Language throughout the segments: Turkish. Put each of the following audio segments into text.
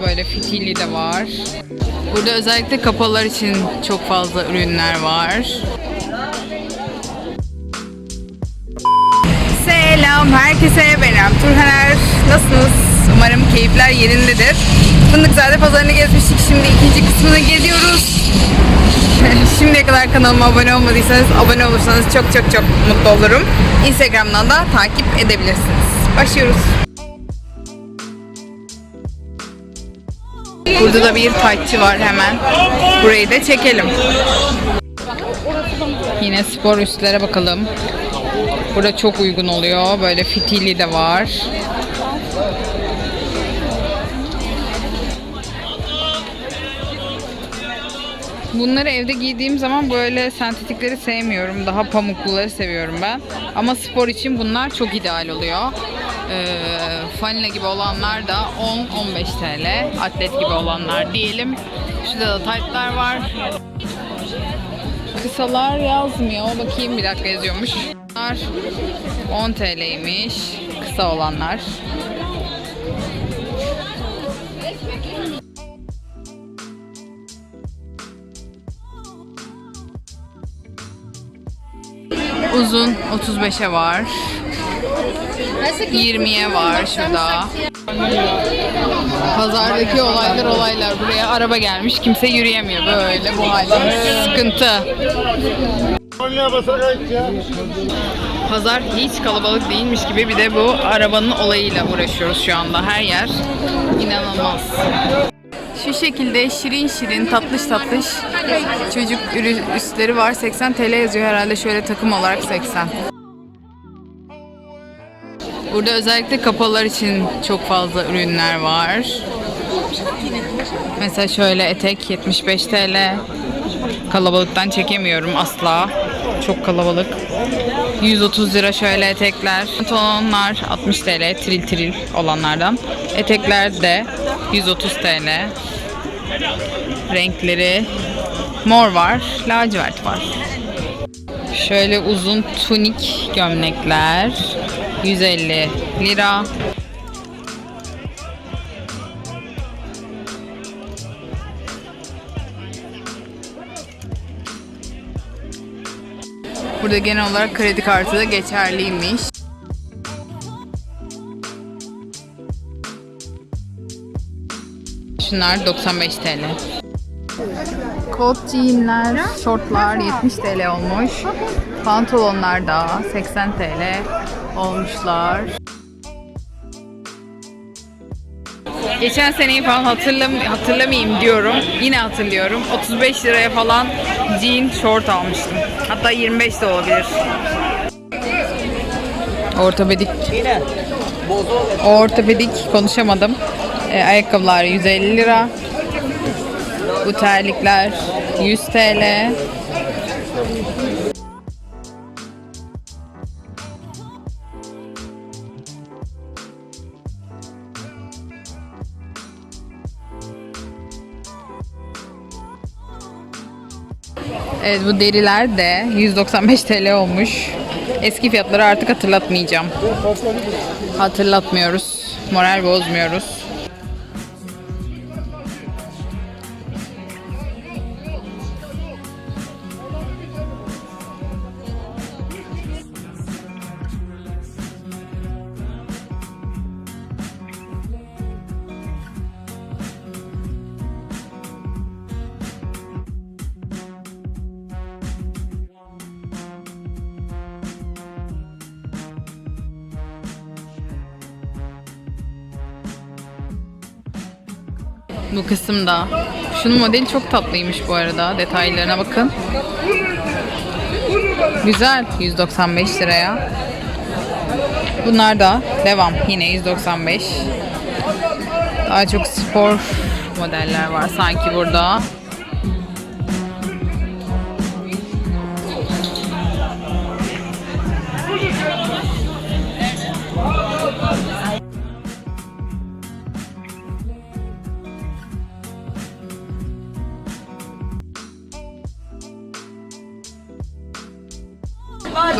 Böyle fitili de var. Burada özellikle kapalar için çok fazla ürünler var. Selam herkese benim Turhaner. Nasılsınız? Umarım keyifler yerindedir. Fındıkzade pazarını gezmiştik. Şimdi ikinci kısmını geziyoruz. Şimdiye kadar kanalıma abone olmadıysanız abone olursanız çok çok çok mutlu olurum. Instagram'dan da takip edebilirsiniz. Başlıyoruz. Burada da bir taytçı var hemen. Burayı da çekelim. Yine spor üstlere bakalım. Burada çok uygun oluyor. Böyle fitili de var. Bunları evde giydiğim zaman böyle sentetikleri sevmiyorum. Daha pamukluları seviyorum ben. Ama spor için bunlar çok ideal oluyor. Ee, fanile gibi olanlar da 10-15 TL. Atlet gibi olanlar diyelim. Şurada da taytlar var. Kısalar yazmıyor. Bakayım bir dakika yazıyormuş. Bunlar 10 TL'ymiş. Kısa olanlar. Uzun 35'e var. 20'ye var şurada. Pazardaki olaylar olaylar. Buraya araba gelmiş. Kimse yürüyemiyor böyle bu halde. Sıkıntı. Pazar hiç kalabalık değilmiş gibi bir de bu arabanın olayıyla uğraşıyoruz şu anda. Her yer inanılmaz. Şu şekilde şirin şirin tatlış tatlış çocuk üstleri var. 80 TL yazıyor herhalde şöyle takım olarak 80. Burada özellikle kapalar için çok fazla ürünler var. Mesela şöyle etek 75 TL. Kalabalıktan çekemiyorum asla. Çok kalabalık. 130 lira şöyle etekler. Pantolonlar 60 TL tril tril olanlardan. Etekler de 130 TL. Renkleri mor var, lacivert var. Şöyle uzun tunik gömlekler 150 lira. Burada genel olarak kredi kartı da geçerliymiş. Şunlar 95 TL. Kot jeanler, şortlar 70 TL olmuş. Pantolonlar da 80 TL olmuşlar. Geçen seneyi falan hatırlam hatırlamayayım diyorum. Yine hatırlıyorum. 35 liraya falan jean short almıştım. Hatta 25 de olabilir. Ortopedik Ortopedik konuşamadım. Ee, ayakkabılar 150 lira. Bu terlikler 100 TL. Evet bu deriler de 195 TL olmuş. Eski fiyatları artık hatırlatmayacağım. Hatırlatmıyoruz. Moral bozmuyoruz. Bu kısımda. Şunun modeli çok tatlıymış bu arada. Detaylarına bakın. Güzel. 195 liraya. Bunlar da devam. Yine 195. Daha çok spor modeller var sanki burada.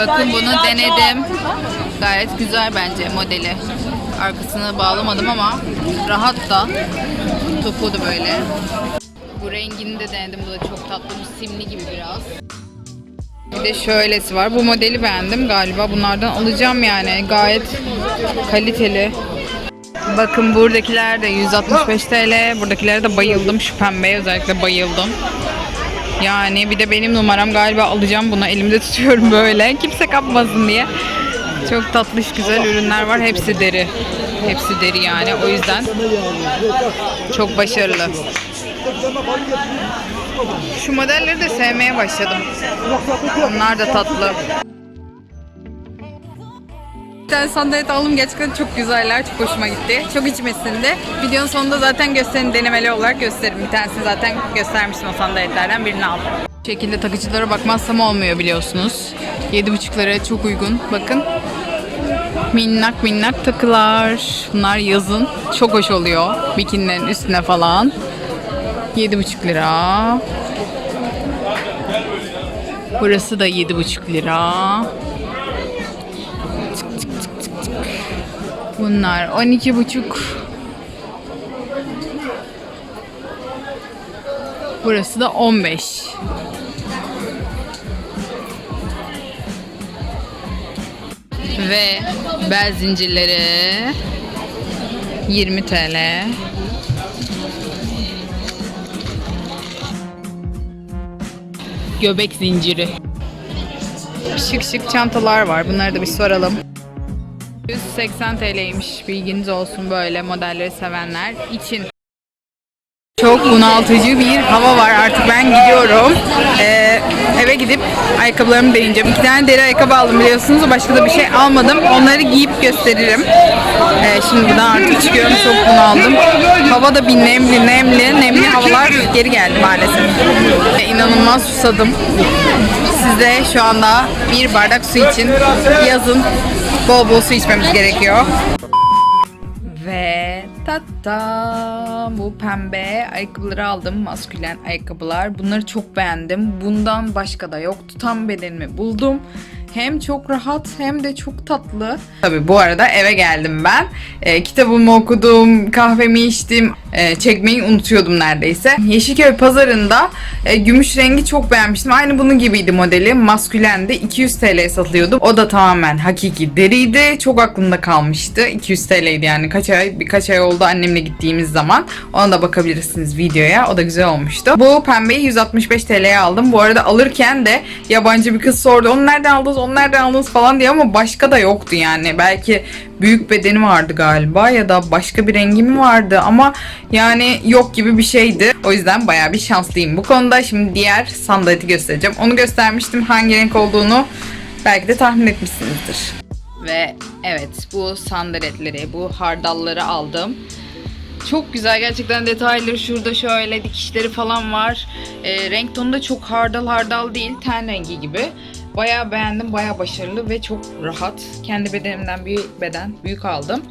Bakın bunu denedim. Gayet güzel bence modeli. arkasına bağlamadım ama rahat da topu da böyle. Bu rengini de denedim. Bu da çok tatlı. Bu simli gibi biraz. Bir de şöylesi var. Bu modeli beğendim galiba. Bunlardan alacağım yani. Gayet kaliteli. Bakın buradakiler de 165 TL. Buradakilere de bayıldım. Şu pembeye özellikle bayıldım. Yani bir de benim numaram galiba alacağım bunu. Elimde tutuyorum böyle. Kimse kapmasın diye. Çok tatlış güzel ürünler var. Hepsi deri. Hepsi deri yani. O yüzden çok başarılı. Şu modelleri de sevmeye başladım. Onlar da tatlı. Tane sandalet aldım. Gerçekten çok güzeller. Çok hoşuma gitti. Çok içime sindi. Videonun sonunda zaten gösterim denemeli olarak gösteririm. Bir tanesini zaten göstermiştim o sandaletlerden birini aldım. Bu şekilde takıcılara bakmazsam olmuyor biliyorsunuz. 7,5'lara çok uygun. Bakın. Minnak minnak takılar. Bunlar yazın çok hoş oluyor. Bikinilerin üstüne falan. 7,5 lira. Burası da 7,5 lira. Bunlar 12,5. Burası da 15. Ve bel zincirleri 20 TL. Göbek zinciri. Şık şık çantalar var. Bunları da bir soralım. 180 TL'ymiş. Bilginiz olsun böyle modelleri sevenler için. Çok bunaltıcı bir hava var. Artık ben gidiyorum. Ee, eve gidip ayakkabılarımı deneyeceğim. İki tane deri ayakkabı aldım biliyorsunuz. Başka da bir şey almadım. Onları giyip gösteririm. Ee, şimdi buradan artık çıkıyorum. Çok bunaldım. Hava da bir nemli nemli. Nemli havalar geri geldi maalesef. Ee, inanılmaz susadım. Size şu anda bir bardak su için yazın bol bol su içmemiz gerekiyor. Ve tatta bu pembe ayakkabıları aldım. Maskülen ayakkabılar. Bunları çok beğendim. Bundan başka da yoktu. Tam bedenimi buldum. Hem çok rahat hem de çok tatlı. Tabii bu arada eve geldim ben. Ee, kitabımı okudum, kahvemi içtim. Ee, çekmeyi unutuyordum neredeyse. Yeşilköy pazarında e, gümüş rengi çok beğenmiştim. Aynı bunun gibiydi modeli. Maskülendi. 200 TL'ye satılıyordu. O da tamamen hakiki deriydi. Çok aklımda kalmıştı. 200 TL'ydi yani. Kaç ay, birkaç ay oldu annemle gittiğimiz zaman. Ona da bakabilirsiniz videoya. O da güzel olmuştu. Bu pembeyi 165 TL'ye aldım. Bu arada alırken de yabancı bir kız sordu. Onu nereden aldınız, onu nereden aldınız falan diye ama başka da yoktu yani. Belki büyük bedeni vardı galiba ya da başka bir rengi mi vardı ama yani yok gibi bir şeydi. O yüzden bayağı bir şanslıyım bu konuda. Şimdi diğer sandaleti göstereceğim. Onu göstermiştim hangi renk olduğunu belki de tahmin etmişsinizdir. Ve evet bu sandaletleri, bu hardalları aldım. Çok güzel gerçekten detayları şurada şöyle dikişleri falan var. Ee, renk tonu da çok hardal hardal değil ten rengi gibi. Bayağı beğendim bayağı başarılı ve çok rahat. Kendi bedenimden bir beden büyük aldım.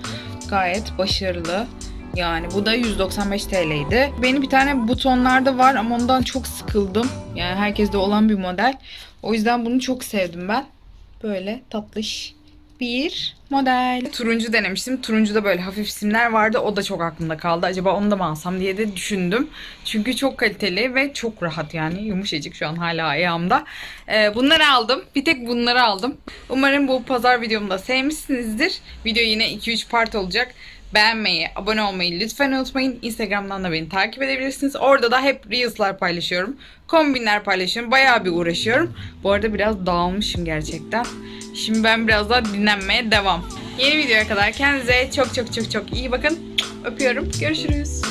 Gayet başarılı. Yani bu da 195 TL'ydi. Benim bir tane butonlarda var ama ondan çok sıkıldım. Yani herkeste olan bir model. O yüzden bunu çok sevdim ben. Böyle tatlış bir model. Turuncu denemiştim. Turuncuda böyle hafif simler vardı. O da çok aklımda kaldı. Acaba onu da mı alsam diye de düşündüm. Çünkü çok kaliteli ve çok rahat yani. Yumuşacık şu an hala ayağımda. Ee, bunları aldım. Bir tek bunları aldım. Umarım bu pazar videomu da sevmişsinizdir. Video yine 2-3 part olacak. Beğenmeyi, abone olmayı lütfen unutmayın. Instagram'dan da beni takip edebilirsiniz. Orada da hep Reels'lar paylaşıyorum. Kombinler paylaşıyorum. Bayağı bir uğraşıyorum. Bu arada biraz dağılmışım gerçekten. Şimdi ben biraz daha dinlenmeye devam. Yeni videoya kadar kendinize çok çok çok çok iyi bakın. Öpüyorum. Görüşürüz.